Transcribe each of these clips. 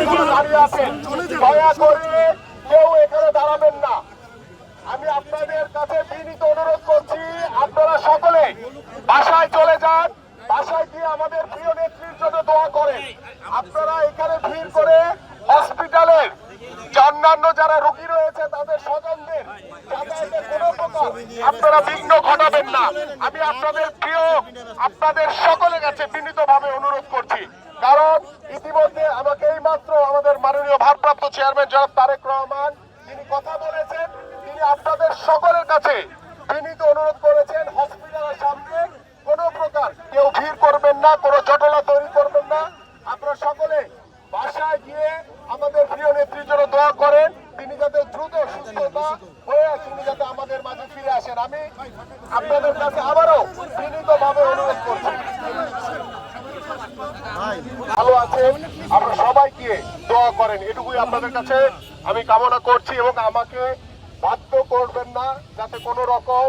এখানে আপনাদের প্রিয় ভিড় করে হসপিটালের অন্যান্য যারা রোগী রয়েছে তাদের স্বজনদের যাতায়াতের আপনারা বিঘ্ন ঘটাবেন না আমি আপনাদের প্রিয়, আপনাদের সকলের কাছে বিনীতভাবে অনুরোধ করছি। কারণ ইতিমধ্যে আমাকে এই মাত্র আমাদের মাননীয় ভারপ্রাপ্ত চেয়ারম্যান জনাব তারেক রহমান, তিনি কথা বলেছেন, তিনি আপনাদের সকলের কাছে বিনীত অনুরোধ করেছেন হসপিটালের সামনে কোনো প্রকার কেউ ভিড় করবেন না, কোনো জটলা তৈরি করবেন না। আপনারা সকলে বাসায় গিয়ে আমাদের প্রিয় নেত্রীর জন্য দোয়া করেন, তিনি যাতে দ্রুত সুস্থতা হয়ে তিনি যাতে আমাদের মাঝে ফিরে আসেন। আমি আপনাদের কাছে আবারও বিনীতভাবে অনুরোধ করছি। ভালো আছেন আপনারা সবাই গিয়ে দোয়া করেন। এটুকুই আপনাদের কাছে আমি কামনা করছি এবং আমাকে বাধ্য করবেন না যাতে কোনো রকম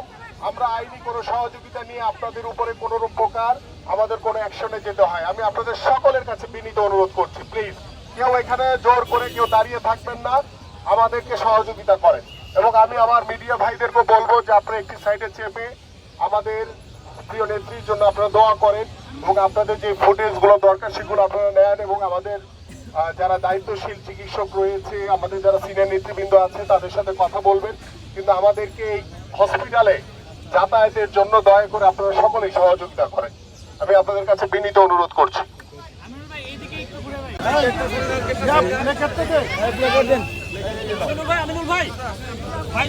আমরা আইনি কোনো সহযোগিতা নিয়ে আপনাদের উপরে কোনো প্রকার আমাদের কোনো অ্যাকশনে যেতে হয়। আমি আপনাদের সকলের কাছে বিনীত অনুরোধ করছি, প্লিজ। কেউ এখানে জোর করে কেউ দাঁড়িয়ে থাকবেন না, আমাদেরকে সহযোগিতা করেন। এবং আমি আমার মিডিয়া ভাইদেরকে বলব যে আপনারা একটি সাইডে চেপে আমাদের প্রিয় নেত্রীর জন্য আপনারা দোয়া করেন এবং আপনাদের যে ফুটেজগুলো দরকার সেগুলো আপনারা নেন এবং আমাদের যারা দায়িত্বশীল চিকিৎসক রয়েছে আমাদের যারা সিনিয়র নেতৃবৃন্দ আছে তাদের সাথে কথা বলবেন। কিন্তু আমাদেরকে এই হসপিটালে যাতায়াতের জন্য দয়া করে আপনারা সকলেই সহযোগিতা করেন। আমি আপনাদের কাছে বিনীত অনুরোধ করছি। ভাই আমিনুল ভাই ভাই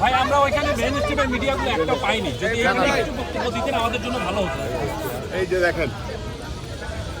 ভাই আমরা ওইখানে মেইন স্ট্রিমের মিডিয়াগুলো একটা পাইনি। যদি একটু বক্তব্য দিতেন আমাদের জন্য ভালো হতো। এই যে দেখেন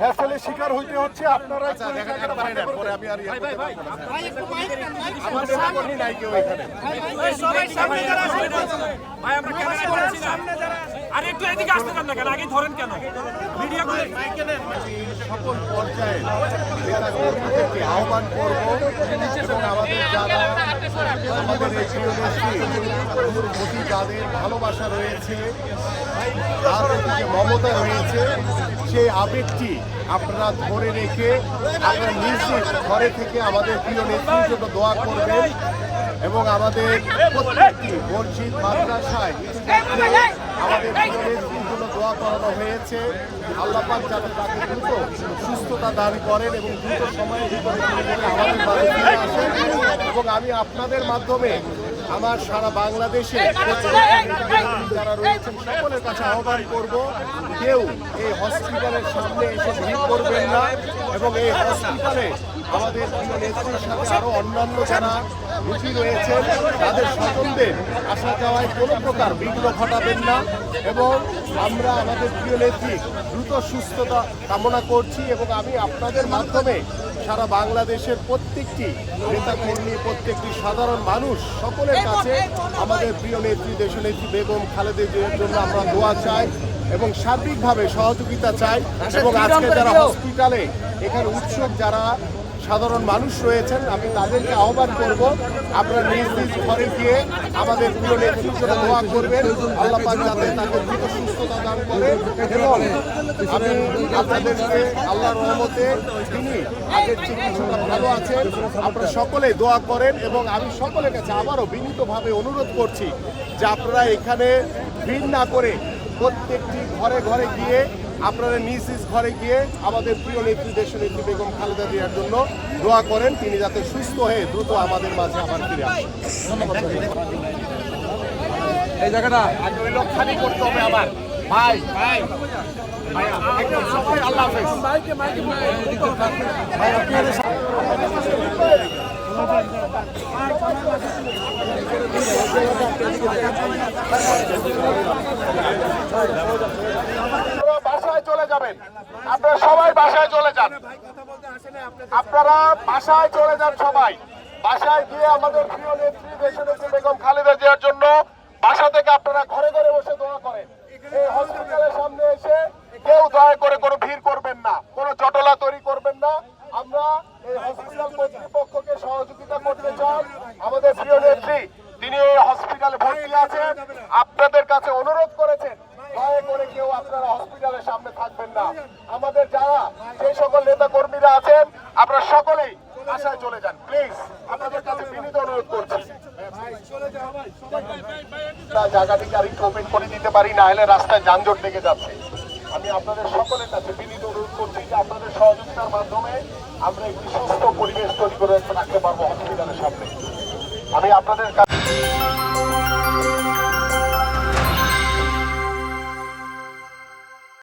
হ্যাসেলের শিকার হইতে হচ্ছে আপনারা জায়গাটা ফাঁকা করে দেন। আমার সামনে নাই কেউ এখানে। ভাই আমরা ক্যামেরা করেছি না। আরে একটু এদিকে আসতে পারেন না কেন? আগে ধরেন কেন? মিডিয়াগুলো সকল পর্যায়ে আহ্বান করব এবং আমাদের যারা আমাদের এই প্রিয় নেত্রী প্রতি যাদের ভালোবাসা রয়েছে, তার যে মমতা রয়েছে, সেই আবেগটি আপনারা ধরে রেখে আপনারা নিজ ঘরে থেকে আমাদের প্রিয় নেত্রীর জন্য দোয়া করবেন এবং আমাদের প্রত্যেকটি মসজিদ মাদ্রাসায় আমাদের প্রিয় জন্য দোয়া করানো হয়েছে। আল্লাহ পাক যাতে তাকে দ্রুত সুস্থতা দান করেন এবং দ্রুত ভিতরে আমাদের এবং আমি আপনাদের মাধ্যমে আমার সারা বাংলাদেশে যারা রয়েছেন সকলের কাছে আহ্বান করব, কেউ এই হসপিটালের সামনে এসে ভিড় করবেন না এবং এই হসপিটালে আমাদের প্রিয় নেত্রীর সাথে অন্যান্য যারা রুচি রয়েছেন তাদের স্বজনদের আসা যাওয়ায় কোনো প্রকার বিঘ্ন ঘটাবেন না এবং আমরা আমাদের প্রিয় নেত্রী দ্রুত সুস্থতা কামনা করছি এবং আমি আপনাদের মাধ্যমে সারা বাংলাদেশের প্রত্যেকটি নেতাকর্মী প্রত্যেকটি সাধারণ মানুষ সকলের কাছে আমাদের প্রিয় নেত্রী দেশনেত্রী বেগম খালেদের জন্য আমরা দোয়া চাই এবং সার্বিকভাবে সহযোগিতা চাই। এবং আজকে যারা হসপিটালে এখানে উৎসব যারা সাধারণ মানুষ রয়েছেন, আমি তাদেরকে আহ্বান করব, আপনারা নিজ নিজ ঘরে গিয়ে আমাদের প্রিয় নেত্রীর দোয়া করবেন, আল্লাহ পাক যাতে তাকে দ্রুত সুস্থতা দান করে এবং আমি আপনাদেরকে আল্লাহর রহমতে তিনি আগের চিকিৎসকরা ভালো আছেন, আপনারা সকলে দোয়া করেন এবং আমি সকলের কাছে আবারও বিনীতভাবে অনুরোধ করছি যে আপনারা এখানে ভিড় না করে প্রত্যেকটি ঘরে ঘরে গিয়ে আপনারা নিজ নিজ ঘরে গিয়ে আমাদের প্রিয় নেত্রী দেশের নেত্রী বেগম খালেদা জিয়ার জন্য দোয়া করেন তিনি যাতে সুস্থ হয়ে দ্রুত আমাদের মাঝে আবার ফিরে আসেন। এই জায়গাটা আগে ওই করতে হবে আবার। ভাই ভাই আল্লাহ ভাই, আপনাদের যাবেন আপনারা সবাই বাসায় চলে যান। আপনারা বাসায় চলে যান সবাই। বাসায় গিয়ে আমাদের প্রিয় নেত্রী দেশনেত্রী বেগম খালেদা জিয়ার জন্য বাসা থেকে আপনারা ঘরে ঘরে বসে দোয়া করেন। হসপিটালের সামনে এসে কেউ দয়া করে কোনো ভিড় করবেন না, কোনো তৈরি করবেন না। আমরা এই হসপিটাল সহযোগিতা করতে আমাদের প্রিয় নেত্রী, তিনি এই হসপিটালে আছেন। আপনাদের কাছে অনুরোধ করেছেন দয়া করে কেউ আপনারা হসপিটালের সামনে থাকবেন না। আমাদের যারা, যে সকল নেতা কর্মীরা আছেন, আপনারা সকলেই আশায় চলে যান। প্লিজ আপনাদের কাছে বিনীত অনুরোধ করছি। জায়গাটিকে আর একটু ওপেন করে দিতে পারি, না হলে রাস্তায় যানজট লেগে যাচ্ছে। আমি আপনাদের সকলের কাছে বিনীত অনুরোধ করছি যে আপনাদের সহযোগিতার মাধ্যমে আমরা একটি সুস্থ পরিবেশ তৈরি করে রাখতে পারব হসপিটালের সামনে। আমি আপনাদের কাছে